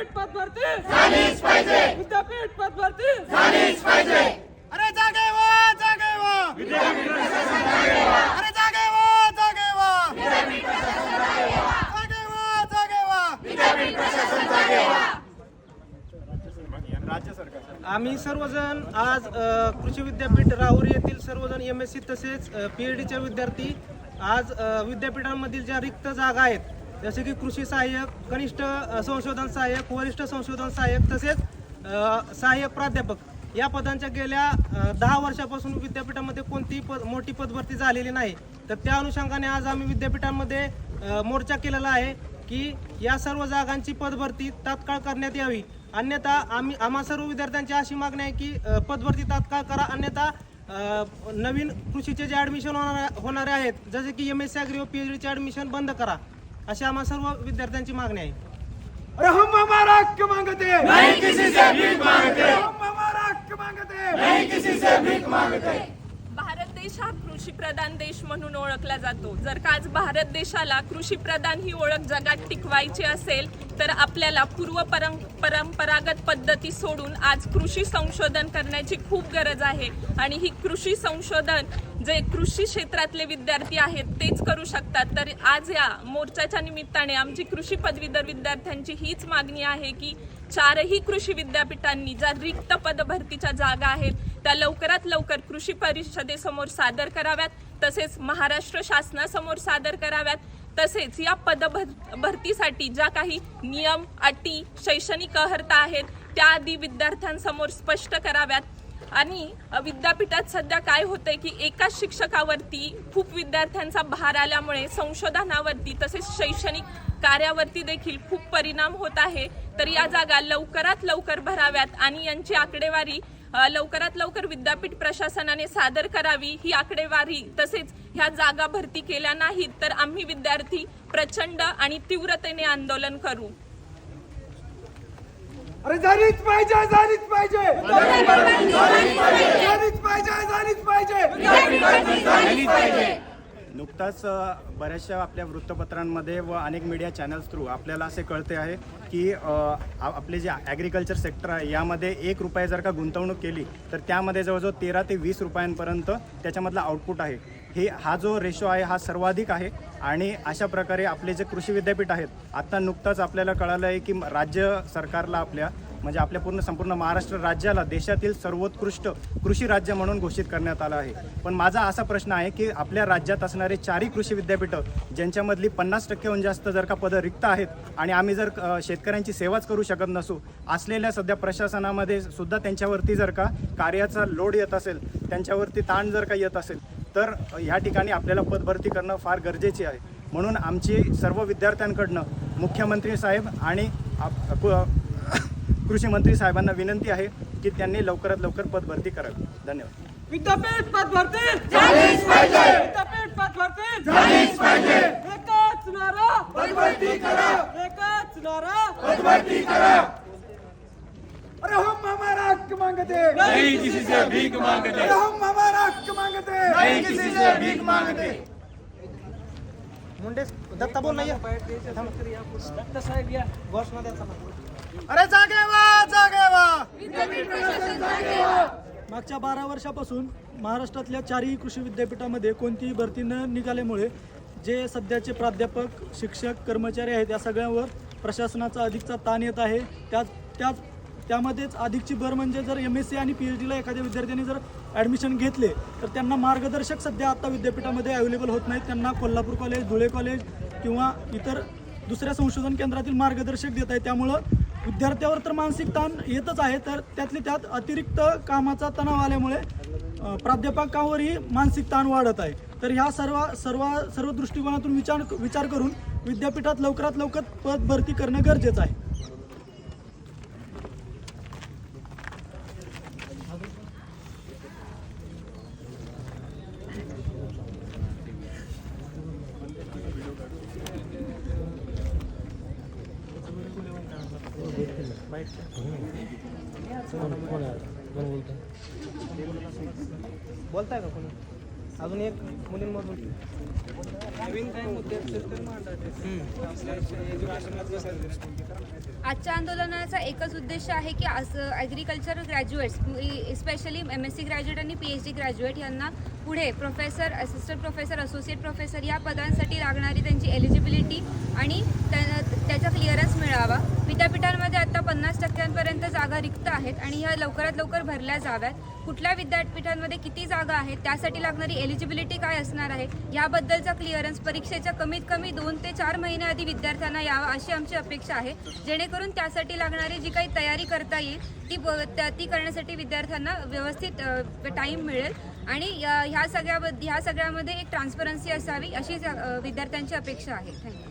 विद्यापीठ पदभरती झालीच पाहिजे. विद्यापीठ पदभरती अरे जागे वा जागे वा. अरे जागे वा जागे वा. जागे वा. जागे वा राज्य सरकार आम्ही सर्वजण आज कृषी विद्यापीठ राहुरी येथील सर्वजण एम एस सी तसेच पी एच डीचे विद्यार्थी आज विद्यापीठांमधील ज्या रिक्त जागा आहेत जसे की कृषी सहाय्यक कनिष्ठ संशोधन सहाय्यक वरिष्ठ संशोधन सहाय्यक तसेच सहाय्यक प्राध्यापक या पदांच्या गेल्या दहा वर्षापासून विद्यापीठामध्ये कोणतीही पद मोठी पदभरती झालेली नाही. तर त्या अनुषंगाने आज आम्ही विद्यापीठांमध्ये मोर्चा केलेला आहे की या सर्व जागांची पदभरती तात्काळ करण्यात यावी. अन्यथा आम्ही आम्हा सर्व विद्यार्थ्यांची अशी मागणी आहे की पदभरती तात्काळ करा. अन्यथा नवीन कृषीचे जे ॲडमिशन होणार होणारे आहेत जसे की एम एस सी अग्री व पी एच डीचे ॲडमिशन बंद करा. अशी आम्हा सर्व विद्यार्थ्यांची मागणी आहे. अरे हम हमारा हक मांगते. हैं नहीं किसी से भीख मांगते. हम हमारा हक मांगते. हैं नहीं किसी से भीख मांगते. भारत देश हा कृषी प्रधान देश म्हणून ओळखला जातो. जर का आज भारत देशाला कृषी प्रधान ही ओळख जगात टिकवायची असेल तर आपल्याला पूर्व परं परंपरागत पद्धती सोडून आज कृषी संशोधन करण्याची खूप गरज आहे. आणि ही कृषी संशोधन जे कृषी क्षेत्रातले विद्यार्थी आहेत तेच करू शकतात. तर आज या मोर्चाच्या निमित्ताने आमची कृषी पदवीधर विद्यार्थ्यांची हीच मागणी आहे की चारही कृषी विद्यापीठांनी ज्या रिक्त पदभरतीच्या जागा आहेत त्या लवकरात लवकर कृषी परिषदेसमोर सादर कराव्यात तसेच महाराष्ट्र शासनासमोर सादर कराव्यात तसेच या पदभर भरतीसाठी ज्या काही नियम अटी शैक्षणिक अर्हता आहेत त्या आधी विद्यार्थ्यांसमोर स्पष्ट कराव्यात. आणि विद्यापीठात सध्या काय होतंय की एकाच शिक्षकावरती खूप विद्यार्थ्यांचा भार आल्यामुळे संशोधनावरती तसेच शैक्षणिक कार्यावरती देखील खूप परिणाम होत आहे. तर या जागा लवकरात लवकर भराव्यात आणि यांची आकडेवारी लवकरात लवकर विद्यापीठ प्रशासनाने सादर करावी ही आकडेवारी तसेच ह्या जागा भरती केल्या नाहीत तर आम्ही विद्यार्थी प्रचंड आणि तीव्रतेने आंदोलन करू. अरे झालीच पाहिजे झालीच पाहिजे. झालीच पाहिजे झालीच पाहिजे. नुकताच बऱ्याचशा आपल्या वृत्तपत्रांमध्ये व अनेक मीडिया चॅनल्स थ्रू आपल्याला असे कळते आहे की आपले जे ॲग्रिकल्चर सेक्टर आहे यामध्ये एक रुपये जर का गुंतवणूक केली तर त्यामध्ये जवळजवळ तेरा ते वीस रुपयांपर्यंत त्याच्यामधला आउटपुट आहे. हे हा जो रेशो आहे हा सर्वाधिक आहे. आणि अशा प्रकारे आपले जे कृषी विद्यापीठ आहेत आत्ता नुकताच आपल्याला कळालं आहे की राज्य सरकारला आपल्या म्हणजे आपल्या पूर्ण संपूर्ण महाराष्ट्र राज्याला देशातील सर्वोत्कृष्ट कृषी राज्य म्हणून घोषित करण्यात आलं आहे. पण माझा असा प्रश्न आहे की आपल्या राज्यात असणारे चारही कृषी विद्यापीठं ज्यांच्यामधली पन्नास टक्केहून जास्त जर का पदं रिक्त आहेत आणि आम्ही जर शेतकऱ्यांची सेवाच करू शकत नसू असलेल्या सध्या प्रशासनामध्ये सुद्धा त्यांच्यावरती जर का कार्याचा लोड येत असेल त्यांच्यावरती ताण जर का येत असेल तर ह्या ठिकाणी आपल्याला पदभरती करणं फार गरजेचे आहे. म्हणून आमची सर्व विद्यार्थ्यांकडनं मुख्यमंत्री साहेब आणि कृषी मंत्री साहेबांना विनंती आहे की त्यांनी लवकरात लवकर पदभरती करावी. धन्यवाद. विद्यापीठ पदभरती! झालीच पाहिजे! विद्यापीठ पदभरती! झालीच पाहिजे! एकच नारा! पदभरती करा! एकच नारा! पदभरती करा! हक मांगते। नहीं किसी से भीख अरे हम हमारा हक मांगते। हैं नहीं किसी से भीख मांगते। मुंडे दत्ता बोल नाही दत्ता साहेब या। घोषणा द्या. अरे जागे वा जागे वा। मागच्या बारा वर्षापासून महाराष्ट्रातल्या चारही कृषी विद्यापीठामध्ये कोणतीही भरती न निघाल्यामुळे जे सध्याचे प्राध्यापक शिक्षक कर्मचारी आहेत या सगळ्यांवर प्रशासनाचा अधिकचा ताण येत आहे. त्याच त्याच त्यामध्येच अधिकची भर म्हणजे जर एम एस सी आणि पी एच डीला एखाद्या विद्यार्थ्यांनी जर ॲडमिशन घेतले तर त्यांना मार्गदर्शक सध्या आत्ता विद्यापीठामध्ये अवेलेबल होत नाहीत. त्यांना कोल्हापूर कॉलेज धुळे कॉलेज किंवा इतर दुसऱ्या संशोधन केंद्रातील मार्गदर्शक देत आहे त्यामुळं विद्यार्थ्यावर तर मानसिक ताण येतच आहे तर त्यातले त्यात अतिरिक्त कामाचा तणाव आल्यामुळे प्राध्यापकांवरही प्राध्यापकावरही मानसिक ताण वाढत आहे. तर ह्या सर्व सर्व सर्व दृष्टिकोनातून विचार विचार करून विद्यापीठात लवकरात लवकर पद भरती करणं गरजेचं आहे. बोलताय का कोणी? अजून एक मुलींमधून. आजच्या आंदोलनाचा एकच उद्देश आहे की agriculture graduates specially M S C graduate आणि पी एच डी ग्रॅज्युएट यांना पुढे professor assistant professor associate professor या पदांसाठी लागणारी त्यांची एलिजिबिलिटी आणि त्या- त्याचा क्लिअरन्स मिळावा. विद्यापीठांमध्ये आता पन्नास टक्क्यांपर्यंत जागा रिक्त आहेत आणि ह्या लवकरात लवकर भरल्या जाव्यात. कुठल्या विद्यापीठांमध्ये किती जागा आहेत त्यासाठी लागणारी एलिजिबिलिटी काय असणार आहे याबद्दलचा क्लिअरन्स परीक्षेच्या कमीत कमी दोन ते चार महिने आधी विद्यार्थ्यांना यावा अशी आमची अपेक्षा आहे. जेणेकरून त्यासाठी लागणारी जी काही तयारी करता येईल ती ब- त्या- ती करण्यासाठी विद्यार्थ्यांना व्यवस्थित टाईम मिळेल. आणि ह्या सगळ्या ह्या सगळ्यामध्ये एक ट्रान्सपरन्सी असावी अशी विद्यार्थ्यांची अपेक्षा आहे. थँक्यू.